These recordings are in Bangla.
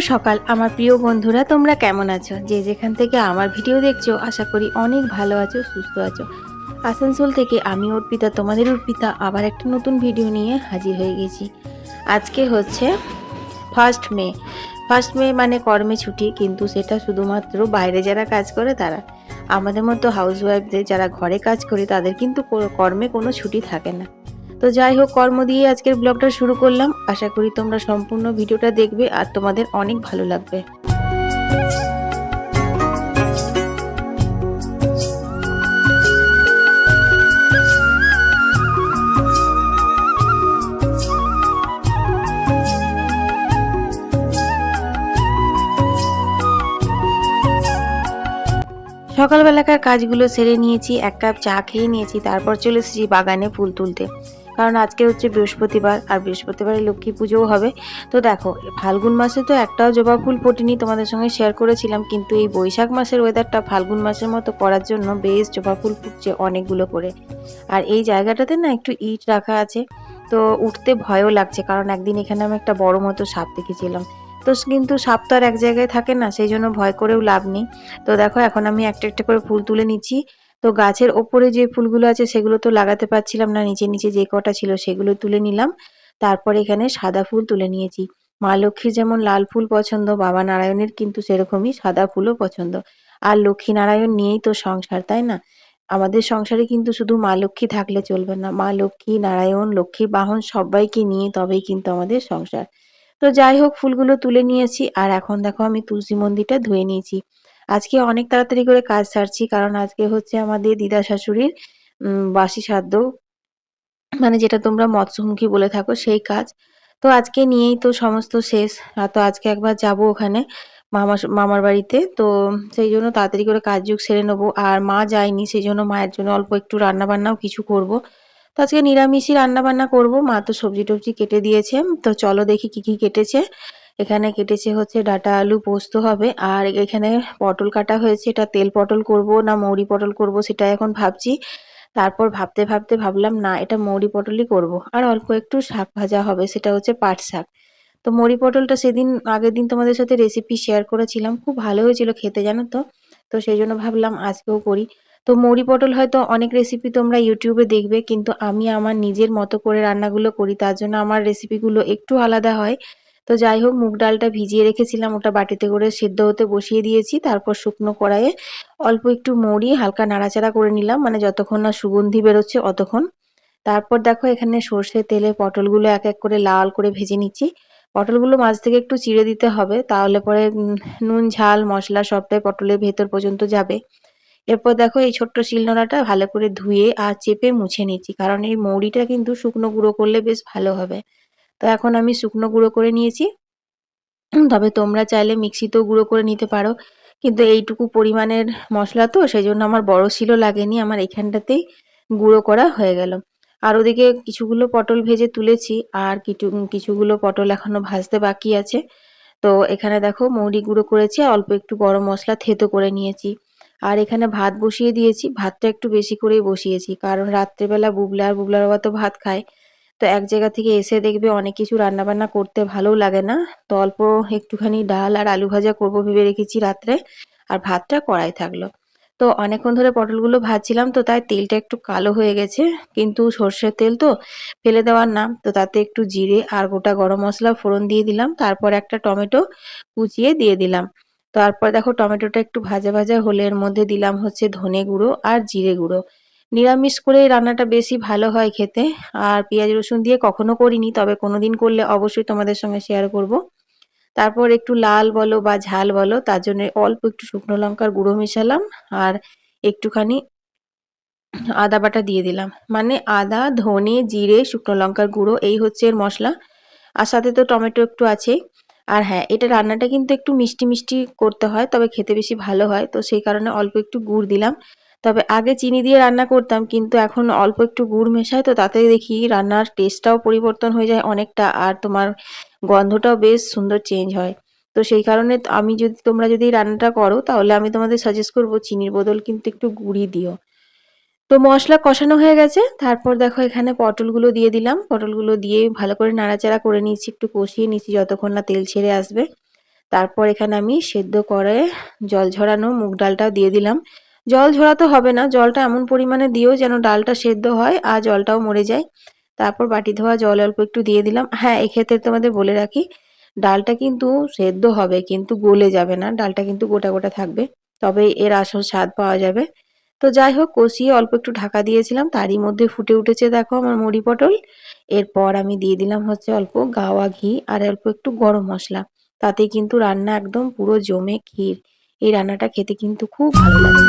সকাল। আমার প্রিয় বন্ধুরা, তোমরা কেমন আছো? যে যেখান থেকে আমার ভিডিও দেখছ, আশা করি অনেক ভালো আছো, সুস্থ আছো। আসানসোল থেকে আমি অর্পিতা, তোমাদের অর্পিতা, আবার একটা নতুন ভিডিও নিয়ে হাজির হয়ে গেছি। আজকে হচ্ছে ফার্স্ট মে ফার্স্ট মে মানে কর্মে ছুটি, কিন্তু সেটা শুধুমাত্র বাইরে যারা কাজ করে তারা। আমাদের মতো হাউসওয়াইফদের যারা ঘরে কাজ করে, তাদের কিন্তু কর্মে কোনো ছুটি থাকে না। তো যাই হোক, কর্ম দিয়ে আজকের ব্লগটা শুরু করলাম। আশা করি তোমরা সম্পূর্ণ ভিডিওটা দেখবে আর তোমাদের অনেক ভালো লাগবে। সকালবেলাকার কাজগুলো সেরে নিয়েছি, এক কাপ চা খেয়ে নিয়েছি, তারপর চলে এসেছি বাগানে ফুল তুলতে। কারণ আজকে হচ্ছে বৃহস্পতিবার, আর বৃহস্পতিবারে লক্ষ্মী পুজোও হবে। তো দেখো, ফাল্গুন মাসে তো একটাও জবা ফুল ফোটেনি, তোমাদের সঙ্গে শেয়ার করেছিলাম, কিন্তু এই বৈশাখ মাসের ওয়েদারটা ফাল্গুন মাসের মতো করার জন্য বেশ জবা ফুল ফুটছে অনেকগুলো করে। আর এই জায়গাটাতে না একটু ইট রাখা আছে, তো উঠতে ভয়ও লাগছে, কারণ একদিন এখানে আমি একটা বড় মতো সাপ দেখেছিলাম। তো কিন্তু সাপ তো আর এক জায়গায় থাকে না, সেই জন্য ভয় করেও লাভ নেই। তো দেখো, এখন আমি একটা একটা করে ফুল তুলে নিচ্ছি। তো গাছের ওপরে যে ফুলগুলো আছে সেগুলো তো লাগাতে পারছিলাম না, নিচে নিচে যে কটা ছিল সেগুলো তুলে নিলাম। তারপর এখানে সাদা ফুল তুলে নিয়েছি। মা লক্ষ্মীর যেমন লাল ফুল পছন্দ, বাবা নারায়ণের কিন্তু সেরকমই সাদা ফুলও পছন্দ। আর লক্ষ্মী নারায়ণ নিয়েই তো সংসার, তাই না? আমাদের সংসারে কিন্তু শুধু মা লক্ষ্মী থাকলে চলবে না। মা লক্ষ্মী, নারায়ণ, লক্ষ্মী বাহন সবাইকে নিয়ে তবেই কিন্তু আমাদের সংসার। তো যাই হোক, ফুলগুলো তুলে নিয়েছি। আর এখন দেখো আমি তুলসী মন্দিরটা ধুয়ে নিয়েছি। আজকে অনেক তাড়াতাড়ি করে কাজ সারছি, কারণ আজকে হচ্ছে আমাদের দিদা শাশুড়ির বাসি সাধ্য। মানে যেটা তোমরা মৎস্যমুখী বলে থাকো, সেই কাজ। তো আজকে নিয়েই তো সমস্ত শেষ। তো আজকে একবার যাব ওখানে মামা মামার বাড়িতে। তো সেই জন্য তাড়াতাড়ি করে কাজ যুগ সেরে নেব। আর মা যায়নি, সেই জন্য মায়ের জন্য অল্প একটু রান্না বান্নাও কিছু করব। তো আজকে নিরামিষই রান্না বান্না করব। মা তো সবজি টবজি কেটে দিয়েছে। তো চলো দেখি কি কি কেটেছে। এখানে কেটেছে হচ্ছে ডাটা আলু পোস্ত হবে। আর এখানে পটল কাটা হয়েছে, এটা তেল পটল করব না মৌরি পটল করব সেটা এখন ভাবছি। তারপর ভাবতে ভাবতে ভাবলাম, না, এটা মৌরি পটলই করব। আর অল্প একটু শাক ভাজা হবে, সেটা হচ্ছে পাট শাক। তো মৌরি পটলটা সেদিন, আগের দিন তোমাদের সাথে রেসিপি শেয়ার করেছিলাম, খুব ভালো হয়েছিল খেতে, জানো তো? তো সেই জন্য ভাবলাম আজকেও করি। তো মৌরি পটল হয়তো অনেক রেসিপি তোমরা ইউটিউবে দেখবে, কিন্তু আমি আমার নিজের মতো করে রান্নাগুলো করি, তার জন্য আমার রেসিপিগুলো একটু আলাদা হয়। তো যাই হোক, মুগ ডালটা ভিজিয়ে রেখেছিলাম, ওটা বাটিতে করে সেদ্ধ হতে বসিয়ে দিয়েছি, তারপর শুকনো কড়াইয়ে অল্প একটু মৌরি হালকা নাড়াচাড়া করে নিলাম মানে যতক্ষণ না সুগন্ধি বেরোচ্ছে অতক্ষণ। তারপর দেখো, এখানে সর্ষে তেলে পটলগুলো এক এক করে লাল করে ভেজে নিচ্ছি। পটলগুলো মাছ থেকে একটু চিড়ে দিতে হবে, তাহলে পরে নুন, ঝাল, মশলা সবটাই পটলের ভেতর পর্যন্ত যাবে। এরপর দেখো, এই ছোট্ট শিলনোড়াটা ভালো করে ধুয়ে আর চেপে মুছে নিচ্ছি, কারণ এই মৌরিটা কিন্তু শুকনো গুঁড়ো করলে বেশ ভালো হবে। তো এখন আমি শুকনো গুঁড়ো করে নিয়েছি। তবে তোমরা চাইলে মিক্সিতেও গুঁড়ো করে নিতে পারো। কিন্তু এইটুকু পরিমাণের মশলা তো সেই জন্য আমার বড় শিলও লাগেনি, আমার এখানটাতেই গুঁড়ো করা হয়ে গেল। আর ওদিকে কিছুগুলো পটল ভেজে তুলেছি, আর কিছু কিছুগুলো পটল এখনও ভাজতে বাকি আছে। তো এখানে দেখো মৌরি গুঁড়ো করেছি অল্প একটু গরম মশলা থেতো করে নিয়েছি। আর এখানে ভাত বসিয়ে দিয়েছি, ভাতটা একটু বেশি করেই বসিয়েছি, কারণ রাত্রেবেলা বুবলা আর বুবলার বাবা তো ভাত খায়। তো এক জায়গা থেকে এসে দেখবে অনেক কিছু রান্না বান্না করতে ভালোও লাগে না। তো অল্প একটুখানি ডাল আর আলু ভাজা করব ভেবে রেখেছি রাত্রে। আর ভাতটা কড়াই থাকল। তো অনেকক্ষণ ধরে পটলগুলো ভাজছিলাম তো তাই তেলটা একটু কালো হয়ে গেছে। কিন্তু সর্ষের তেল তো ফেলে দেওয়ার না। তো তাতে একটু জিরে আর গোটা গরম মশলা ফোড়ন দিয়ে দিলাম। তারপর একটা টমেটো কুচিয়ে দিয়ে দিলাম। তারপর দেখো টমেটোটা একটু ভাজা ভাজা হলে এর মধ্যে দিলাম হচ্ছে ধনে গুঁড়ো আর জিরে গুঁড়ো। নিরামিষ করে রান্নাটা বেশি ভালো হয় খেতে। আর পেঁয়াজ, রসুন দিয়ে কখনো করিনি, তবে কোনোদিন করলে অবশ্যই তোমাদের সঙ্গে শেয়ার করব। তারপর একটু লাল বলো বা ঝাল বলো, তার জন্য অল্প একটু শুকনো লঙ্কার গুঁড়ো মেশালাম আর একটুখানি আদা বাটা দিয়ে দিলাম। মানে আদা, ধনে, জিরে, শুকনো লঙ্কার গুঁড়ো, এই হচ্ছে এর মশলা। আর সাথে তো টমেটো একটু আছেই আর হ্যাঁ এটা রান্নাটা কিন্তু একটু মিষ্টি মিষ্টি করতে হয়, তবে খেতে বেশি ভালো হয়। তো সেই কারণে অল্প একটু গুড় দিলাম। তবে আগে চিনি দিয়ে রান্না করতাম, কিন্তু এখন অল্প একটু গুড় মেশাই তো তাতে দেখি রান্নার টেস্টটাও পরিবর্তন হয়ে যায় অনেকটা আর তোমার গন্ধটাও বেশ সুন্দর চেঞ্জ হয়। তো সেই কারণে আমি যদি, তোমরা যদি রান্নাটা করো তাহলে আমি তোমাদের সাজেস্ট করব চিনির বদল কিন্তু একটু গুড়ই দিও। তো মশলা কষানো হয়ে গেছে, তারপর দেখো এখানে পটলগুলো দিয়ে দিলাম। পটলগুলো দিয়ে ভালো করে নাড়াচাড়া করে নিয়েছি, একটু কষিয়ে নিয়েছি যতক্ষণ না তেল ছেড়ে আসবে। তারপর এখানে আমি সেদ্ধ করে জল ঝরানো মুগ ডালটাও দিয়ে দিলাম। জল ঝরাতে হবে না, জলটা এমন পরিমাণে দিও যেন ডালটা সেদ্ধ হয় আর জলটাও মরে যায়। তারপর বাটি ধোয়া জল অল্প একটু দিয়ে দিলাম। হ্যাঁ এক্ষেত্রে তোমাদের বলে রাখি, ডালটা কিন্তু সেদ্ধ হবে, কিন্তু গলে যাবে না, ডালটা কিন্তু গোটা গোটা থাকবে, তবে এর আসল স্বাদ পাওয়া যাবে। তো যাই হোক, কষিয়ে অল্প একটু ঢাকা দিয়েছিলাম, তারই মধ্যে ফুটে উঠেছে দেখো আমার মুড়ি পটল। এরপর আমি দিয়ে দিলাম হচ্ছে অল্প গাওয়া ঘি আর অল্প একটু গরম মশলা, তাতে কিন্তু রান্না একদম পুরো জমে ক্ষীর। এই রান্নাটা খেতে কিন্তু খুব ভালো লাগে।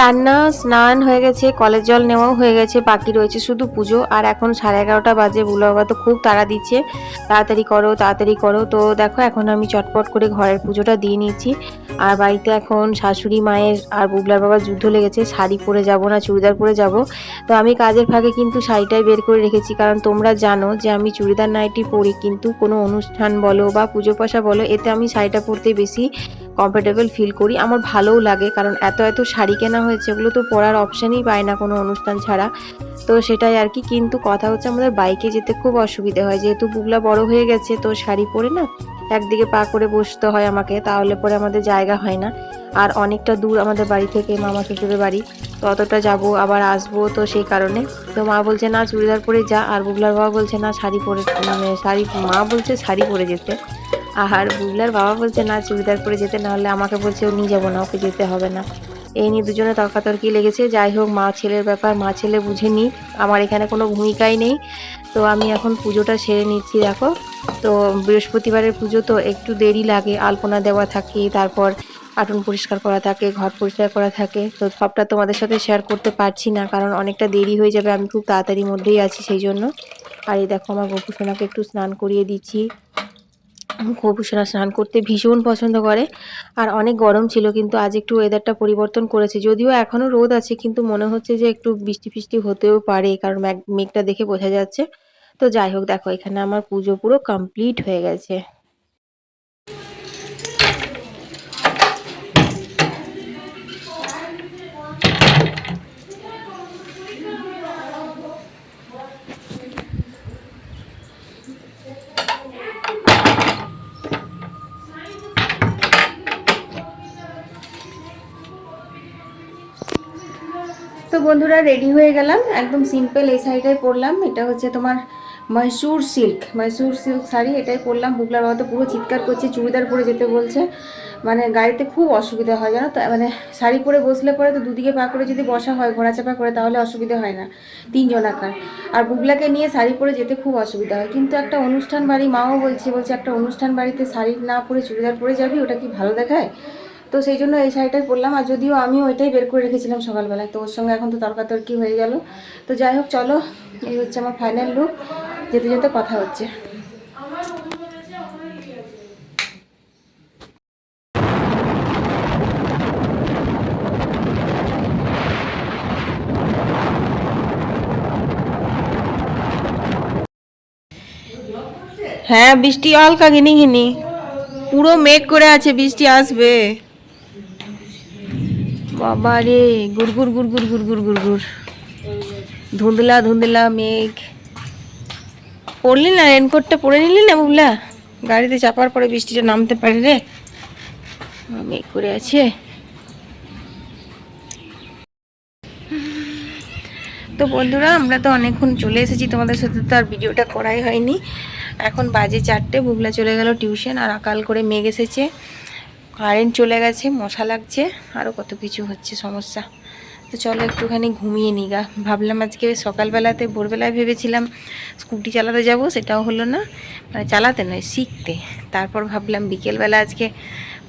রান্না, স্নান হয়ে গেছে, কলের জল নেওয়াও হয়ে গেছে, বাকি রয়েছে শুধু পুজো। আর এখন সাড়ে এগারোটা বাজে, বুলো বাবা তো খুব তাড়া দিচ্ছে। তাড়াতাড়ি করো তাড়াতাড়ি করো। তো দেখো, এখন আমি চটপট করে ঘরের পুজোটা দিয়ে নিচ্ছি। আর বাড়িতে এখন শাশুড়ি, মায়ের আর বুবলার বাবার যুদ্ধ লেগেছে, শাড়ি পরে যাব না, চুড়িদার পরে যাব। তো আমি কাজের ফাঁকে কিন্তু শাড়িটাই বের করে রেখেছি, কারণ তোমরা জানো যে আমি চুড়িদার নাইটি পরি, কিন্তু কোনো অনুষ্ঠান বলো বা পুজো পাশা বলো, এতে আমি শাড়িটা পরতে বেশি কমফোর্টেবল ফিল করি। আমার ভালোও লাগে, কারণ এত এত শাড়ি কেনা হয়েছে, ওগুলো তো পরার অপশানই পায় না কোনো অনুষ্ঠান ছাড়া। তো সেটাই আর কি, কিন্তু কথা হচ্ছে আমাদের বাইকে যেতে খুব অসুবিধা হয়। যেহেতু বুগলা বড় হয়ে গেছে, তো শাড়ি পরে না একদিকে পা করে বসতে হয় আমাকে, তাহলে পরে আমাদের জায়গা হয় না। আর অনেকটা দূর আমাদের বাড়ি থেকে মামা শ্বশুরের বাড়ি, তো অতটা যাব, আবার আসব তো সেই কারণে। তো মা বলছে, না, চুড়িদার পরে যা। আর বুগলার বাবা বলছে, না, শাড়ি পরে মানে শাড়ি মা বলছে, শাড়ি পরে যেতে। আর বুগলার বাবা বলছে, না, চুড়িদার পরে যেতে না হলে আমাকে বলছে, ও নিয়ে যাব না, ওকে যেতে হবে না। এই নিয়ে দুজনে তর্কাতর্কি লেগেছে। যাই হোক, মা ছেলের ব্যাপার, মা ছেলে বুঝে নি আমার এখানে কোনো ভূমিকাই নেই। তো আমি এখন পুজোটা সেরে নিচ্ছি, দেখো। তো বৃহস্পতিবারের পুজো তো একটু দেরি লাগে, আলপনা দেওয়া থাকে, তারপর আটন পরিষ্কার করা থাকে, ঘর পরিষ্কার করা থাকে। তো সবটা তোমাদের সাথে শেয়ার করতে পারছি না, কারণ অনেকটা দেরি হয়ে যাবে, আমি খুব তাড়াতাড়ির মধ্যেই আছি সেই জন্য। আর এই দেখো, আমার গপু সোনাকে একটু স্নান করিয়ে দিচ্ছি। গোপুসোনা স্নান করতে ভীষণ পছন্দ করে। আর অনেক গরম ছিল, কিন্তু আজ একটু ওয়েদারটা পরিবর্তন করেছে। যদিও এখনও রোদ আছে, কিন্তু মনে হচ্ছে যে একটু বৃষ্টি ফিষ্টি হতেও পারে, কারণ মেঘ- মেঘটা দেখে বোঝা যাচ্ছে। তো যাই হোক, দেখো, এখানে আমার পুজো পুরো কমপ্লিট হয়ে গেছে। বন্ধুরা রেডি হয়ে গেলাম। একদম সিম্পল এই শাড়িটাই পরলাম। এটা হচ্ছে তোমার মহসুর সিল্ক মহসুর সিল্ক শাড়ি এটাই পরলাম। বুকলার বাবা তো পুরো চিৎকার করছে, চুড়িদার পরে যেতে বলছে। মানে গাড়িতে খুব অসুবিধা হয়, জানো তো? মানে শাড়ি পরে বসলে পরে তো দুদিকে পা করে যদি বসা হয় ঘোরাচাপা করে, তাহলে অসুবিধা হয় না। তিনজন আকার। আর বুগলাকে নিয়ে শাড়ি পরে যেতে খুব অসুবিধা হয়। কিন্তু একটা অনুষ্ঠান বাড়ি, মাও বলছে বলছে, একটা অনুষ্ঠান বাড়িতে শাড়ি না পরে চুড়িদার পরে যাবি? ওটা কি ভালো দেখায়? তো সেই জন্য এই শাড়িটাই পরলাম। আর যদিও আমিও ওইটাই বের করে রেখেছিলাম সকালবেলায়, তো ওর সঙ্গে এখন তো তর্কাতর্কি হয়ে গেল। তো যাই হোক, চলো, এই হচ্ছে আমার ফাইনাল লুক যেতে যেতে কথা হচ্ছে। হ্যাঁ বৃষ্টি হালকা ঘিনি ঘিনি পুরো মেঘ করে আছে, বৃষ্টি আসবে। বাবা রে, গুড় গুড় গুড় গুড় ধুঁধলা ধুন্দলা মেঘ। পড়লি না রেনকোটটা পরে নিলি না, বুবলা? গাড়িতে চাপার পরে বৃষ্টিটা নামতে পারে রে। মেঘ করে আছে। তো বন্ধুরা, আমরা তো অনেকক্ষণ চলে এসেছি, তোমাদের সাথে তো আর ভিডিওটা করাই হয়নি। এখন বাজে চারটে বুগলা চলে গেল টিউশন, আর আকাল করে মেঘ এসেছে। কারেন্ট চলে গেছে, মশা লাগছে আরও কত কিছু হচ্ছে সমস্যা। তো চলো একটুখানি ঘুমিয়ে নিই গা। ভাবলাম আজকে সকালবেলাতে, ভোরবেলায় ভেবেছিলাম স্কুটি চালাতে যাব, সেটাও হলো না। মানে চালাতে নয়, শিখতে। তারপর ভাবলাম বিকেলবেলা আজকে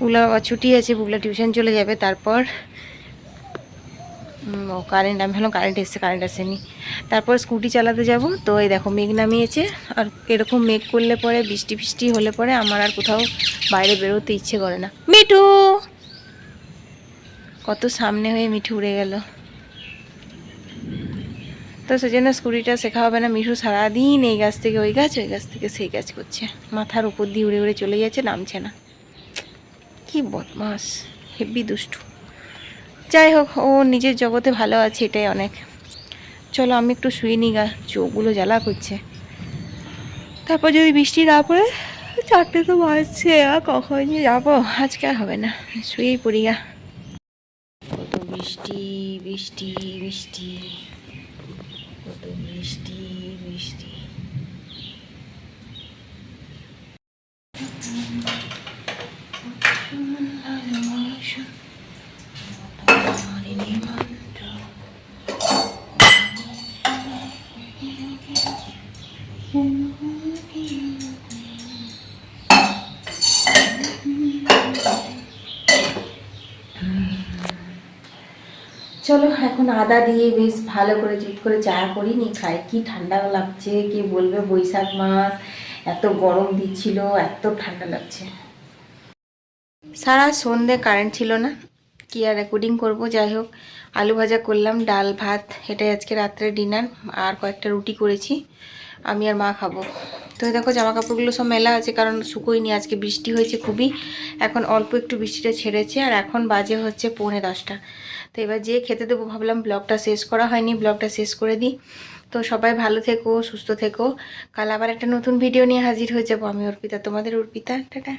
উলা বাবা ছুটি আছে বুগলা টিউশন চলে যাবে, তারপর কারেন্ট আমি ভাবলাম কারেন্ট এসছে কারেন্ট আসেনি। তারপর স্কুটি চালাতে যাব। তো এই দেখো, মেঘ নামিয়েছে। আর এরকম মেঘ করলে পরে, বৃষ্টি ফিষ্টি হলে পরে আমার আর কোথাও বাইরে বেরোতে ইচ্ছে করে না। মিঠু! কত সামনে হয়ে মিঠু উড়ে গেল। তো সেজন্য স্কুটিটা শেখা হবে না। মিঠু সারাদিন এই গাছ থেকে ওই গাছ ওই গাছ থেকে সেই গাছ করছে। মাথার উপর দিয়ে উড়ে উড়ে চলে যাচ্ছে নামছে না। কি বদমাস হেব্বি দুষ্টু। যাই হোক, ও নিজের জগতে ভালো আছে, এটাই অনেক। চলো, আমি একটু শুয়ে নিই, গা চোখগুলো জ্বালা করছে। তারপর যদি বৃষ্টি না পড়ে, চারটে তো বাজছে, আর কখন যে যাব? আজকে আর হবে না। শুয়েই পড়ি, গা। কত বৃষ্টি বৃষ্টি বৃষ্টি কত বৃষ্টি বৃষ্টি চলো, এখন আদা দিয়ে বেশ ভালো করে চিট করে চা করি নি খাই। কি ঠান্ডা লাগছে, কি বলবে? বৈশাখ মাস, এত গরম দিচ্ছিল, এত ঠান্ডা লাগছে। সারা সন্ধে কারেন্ট ছিল না, কি আর রেকর্ডিং করব? যাই হোক, আলু ভাজা করলাম, ডাল ভাত, এটাই আজকে রাত্রে ডিনার আর কয়েকটা রুটি করেছি। আমি আর মা খাব। তো দেখো জামা কাপড়গুলো সব মেলা আছে, কারণ শুকোয়নি, আজকে বৃষ্টি হয়েছে খুবই। এখন অল্প একটু বৃষ্টিটা ছেড়েছে, আর এখন বাজে হচ্ছে পৌনে দশটা। তো এবার যেয়ে খেতে দেবো, ভাবলাম ব্লগটা শেষ করা হয়নি, ব্লগটা শেষ করে দিই। তো সবাই ভালো থেকো, সুস্থ থেকো। কাল আবার একটা নতুন ভিডিও নিয়ে হাজির হয়ে যাব আমি অর্পিতা, তোমাদের অর্পিতা, টাটা।